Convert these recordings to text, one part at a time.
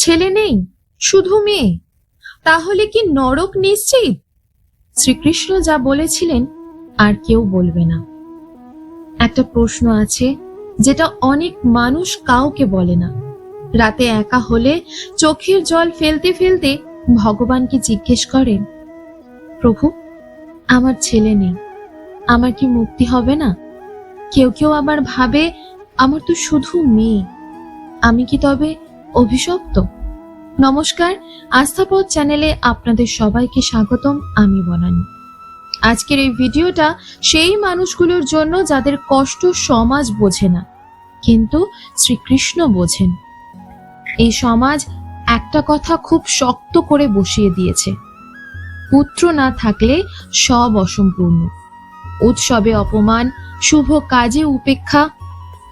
ছেলে নেই, শুধু মেয়ে। তাহলে কি নরক নিশ্চিত? শ্রীকৃষ্ণ যা বলেছিলেন আর কেউ বলবে না। একটা প্রশ্ন আছে যেটা অনেক মানুষ কাউকে বলে না। রাতে একা হলে চোখের জল ফেলতে ফেলতে ভগবানকে জিজ্ঞেস করেন? প্রভু, আমার ছেলে নেই, আমার কি মুক্তি হবে না? কেউ কেউ আবার ভাবে, আমার তো শুধু মেয়ে। আমি কি তবে অভিশপ্ত। নমস্কার আস্থাপথ চ্যানেলে আপনাদের সবাইকে স্বাগতম, আমি বনানি। আজকের এই ভিডিওটা সেই মানুষগুলোর জন্য যাদের কষ্ট সমাজ বোঝে না, কিন্তু শ্রীকৃষ্ণ বোঝেন। এই সমাজ একটা কথা খুব শক্ত করে বসিয়ে দিয়েছে। পুত্র না থাকলে সব অসম্পূর্ণ। উৎসবে অপমান, শুভ কাজে উপেক্ষা,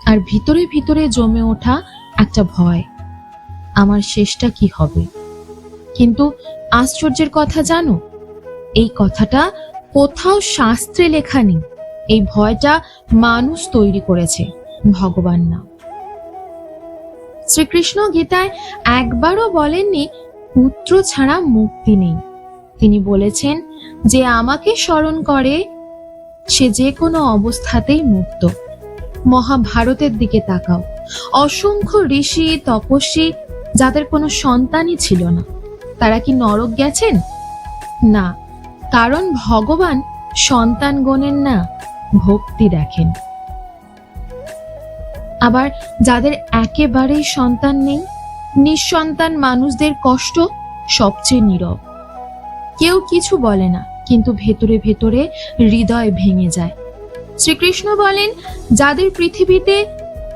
আর ভিতরে ভিতরে জমে ওঠা একটা ভয়। আমার শেষটা কি হবে? কিন্তু আশ্চর্যের কথা জানো, এই কথাটা কোথাও শাস্ত্রে লেখা নেই। এই ভয়টা মানুষ তৈরি করেছে, ভগবান না। শ্রীকৃষ্ণ গীতায় একবারও বলেননি, পুত্র ছাড়া মুক্তি নেই। তিনি বলেছেন যে আমাকে স্মরণ করে সে যে কোনো অবস্থাতেই মুক্ত। মহাভারতের দিকে তাকাও। অসংখ্য ঋষি, তপস্বী যাদের কোনো সন্তানই ছিল না। তারা কি নরক গেছেন? না, কারণ ভগবান সন্তান গণেন না ভক্তি দেখেন। আবার যাদের একেবারেই সন্তান নেই, নিঃসন্তান মানুষদের কষ্ট সবচেয়ে নীরব। কেউ কিছু বলে না, কিন্তু ভেতরে ভেতরে হৃদয় ভেঙে যায়। শ্রীকৃষ্ণ বলেন, যাদের পৃথিবীতে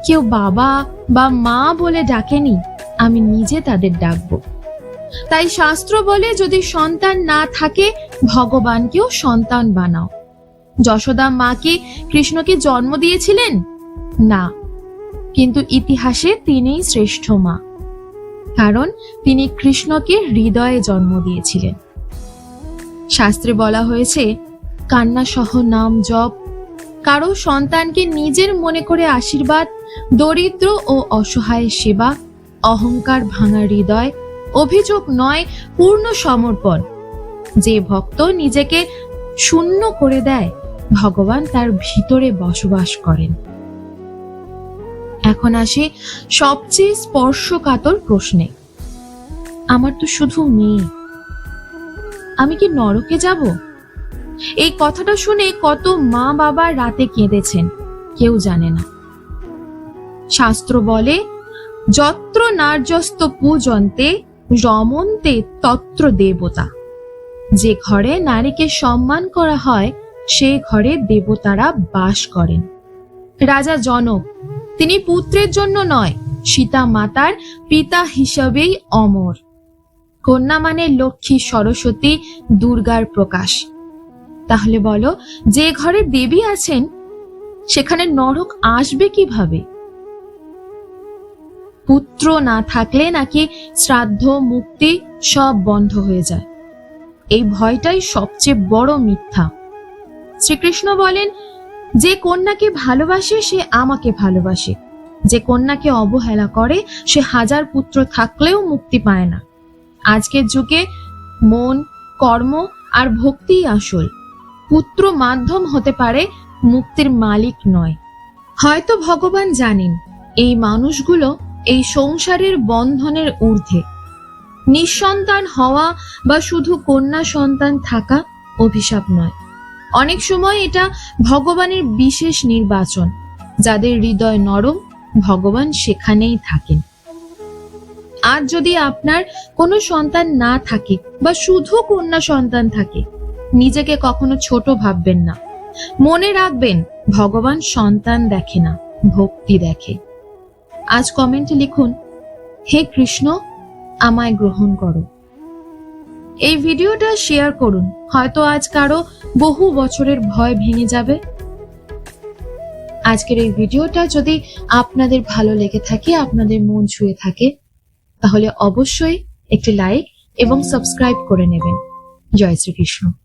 কেউ বাবা বা মা বলে ডাকেনি আমি নিজে তাদের ডাকবো। তাই শাস্ত্র বলে যদি সন্তান না থাকে, ভগবানকেও সন্তান বানাও। যশোদা মা কি কৃষ্ণকে জন্ম দিয়েছিলেন? না। কিন্তু ইতিহাসে তিনিই শ্রেষ্ঠ মা। কারণ তিনি কৃষ্ণকে হৃদয়ে জন্ম দিয়েছিলেন। শাস্ত্রে বলা হয়েছে, কান্না সহ নাম জপ, কারও সন্তানকে নিজের মনে করে আশীর্বাদ, দরিদ্র ও অসহায় সেবা অহংকার ভাঙা হৃদয়, অভিযোগ নয়, পূর্ণ সমর্পণ। যে ভক্ত নিজেকে শূন্য করে দেয়, ভগবান তার ভিতরে বসবাস করেন। এখন আসি সবচেয়ে স্পর্শকাতর প্রশ্নে। আমার তো শুধু মেয়ে। আমি কি নরকে যাব? এই কথাটা শুনে কত মা বাবা রাতে কেঁদেছেন, কেউ জানে না। শাস্ত্র বলে যত্র নার্যস্ত পূজন্তে রমন্তে তত্র দেবতা। যে ঘরে নারীকে সম্মান করা হয়, সে ঘরে দেবতারা বাস করেন। রাজা জনক, তিনি পুত্রের জন্য নয়, সীতা মাতার পিতা হিসাবেই অমর। কন্যা মানে লক্ষ্মী সরস্বতী দুর্গার প্রকাশ। তাহলে বলো, যে ঘরে দেবী আছেন, সেখানে নরক আসবে কীভাবে? পুত্র না থাকলে নাকি শ্রাদ্ধ, মুক্তি সব বন্ধ হয়ে যায়। এই ভয়টাই সবচেয়ে বড় মিথ্যা। শ্রীকৃষ্ণ বলেন, যে কন্যাকে ভালোবাসে, সে আমাকে ভালোবাসে। যে কন্যাকে অবহেলা করে, সে হাজার পুত্র থাকলেও মুক্তি পায় না। আজকের যুগে মন, কর্ম আর ভক্তিই আসল। পুত্র মাধ্যম হতে পারে, মুক্তির মালিক নয়। হয়তো ভগবান জানেন, এই মানুষগুলো এই সংসারের বন্ধনের ঊর্ধ্বে। নিঃসন্তান হওয়া বা শুধু কন্যা সন্তান থাকা অভিশাপ নয়। অনেক সময় এটা ভগবানের বিশেষ নির্বাচন, যাদের হৃদয় নরম, ভগবান সেখানেই থাকেন। আজ যদি আপনার কোনো সন্তান না থাকে বা শুধু কন্যা সন্তান থাকে, নিজেকে কখনো ছোট ভাববেন না। মনে রাখবেন, ভগবান সন্তান দেখে না, ভক্তি দেখে। আজ কমেন্টে লিখুন, হে কৃষ্ণ, আমায় গ্রহণ করো। এই ভিডিওটা শেয়ার করুন, হয়তো আজ কারও বহু বছরের ভয় ভেঙে যাবে। আজকের এই ভিডিওটা যদি আপনাদের ভালো লেগে থাকে, আপনাদের মন ছুঁয়ে থাকে, তাহলে অবশ্যই একটি লাইক এবং সাবস্ক্রাইব করে নেবেন। জয় শ্রীকৃষ্ণ।